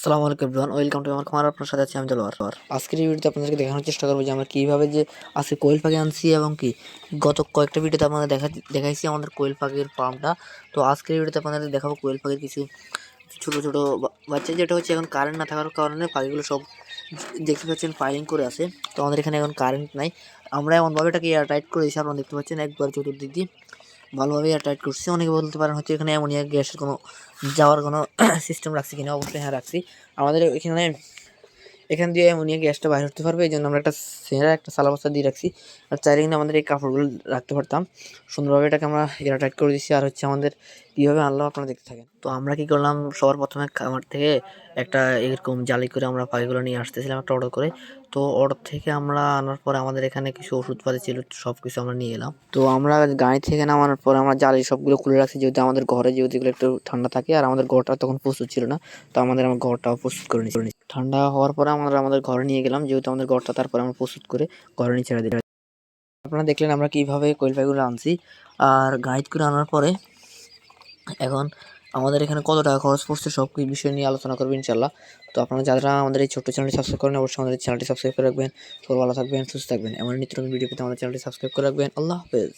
আসসালামু আলাইকুম everyone welcome to আমার খামার, আপনার সাথে আছি আমি দেলোয়ার আজকের এই ভিডিওতে আপনাদেরকে দেখানোর চেষ্টা করব যে আমরা কীভাবে যে আজকে কোয়েল পাখি আনছি এবং কি। গত কয়েকটা ভিডিওতে আপনাদের দেখা দেখাইছি আমাদের কোয়েল পাখির ফার্মটা। তো আজকের ভিডিওতে আপনাদের দেখাবো কোয়েল পাখির কিছু ছোটো ছোটো বাচ্চা, যেটা হচ্ছে এখন কারেন্ট না থাকার কারণে পাখিগুলো সব দেখতে পাচ্ছেন ফাইলিং করে আছে। তো আমাদের এখানে এখন কারেন্ট নাই। আমরা এমনভাবে এটাকে এয়ার টাইট করে দিয়েছি, আপনারা দেখতে পাচ্ছেন একবার চতুর্দিক দিয়ে। ভালোভাবে টাইট করছি। অনেকে বলতে পারেন হচ্ছে এখানে অ্যামোনিয়া গ্যাসের কোনো, যাওয়ার কোনো সিস্টেম রাখছি কিনা, অবশ্যই হ্যাঁ রাখছি। আমাদের এখানে এখান দিয়ে অ্যামোনিয়া গ্যাসটা বাইরে হতে পারবে এই জন্য আমরা একটা সেরা একটা সালাবস্তা দিয়ে রাখছি। আর চাইলে কিন্তু আমাদের এই কাপড়গুলো রাখতে পারতাম। সুন্দরভাবে এটাকে আমরা এয়ার টাইট করে দিচ্ছি আর হচ্ছে আমাদের কীভাবে আনলাম আপনারা দেখতে থাকেন। তো আমরা কি করলাম, সবার প্রথমে খামার থেকে একটা এরকম জালি করে আমরা পাখিগুলো নিয়ে আসতেছিলাম একটা অর্ডার করে। তো অর্ডার থেকে আমরা আনার পরে আমাদের এখানে কিছু ওষুধপাতি ছিল সব কিছু আমরা নিয়ে এলাম। তো আমরা গাড়ি থেকে নামানোর পরে আমরা জালি সবগুলো খুলে রাখছি, যেহেতু আমাদের ঘরে যেহেতু একটু ঠান্ডা থাকে, আর আমাদের ঘরটা তখন প্রস্তুত ছিল না। তো আমাদের আমার ঘরটাও প্রস্তুত করে নিচ্ছি ঠান্ডা হওয়ার পরে আমরা আমাদের ঘরে নিয়ে গেলাম, যেহেতু আমাদের ঘরটা তারপরে আমরা প্রস্তুত করে ঘরে নিয়ে ছেড়ে দিলাম। আপনারা দেখলেন আমরা কীভাবে কোয়েল পাখিগুলো আনছি। আর গাইড করে আনার পরে এখন আমাদের এখানে কত টাকা খরচ পড়ছে সব বিষয় নিয়ে আলোচনা করব ইনশাল্লাহ তো আপনারা যারা আমাদের এই ছোট্ট চ্যানেলটি সাবস্ক্রাইব করেন অবশ্যই আমাদের চ্যানেলটি সাবস্ক্রাইব করে রাখবেন। সবাই ভালো থাকবেন, সুস্থ থাকবেন। এমন নিত্য ভিডিও পেতে আমাদের চ্যানেলটি সাবস্ক্রাইব করে রাখবেন। আল্লাহ হাফেজ।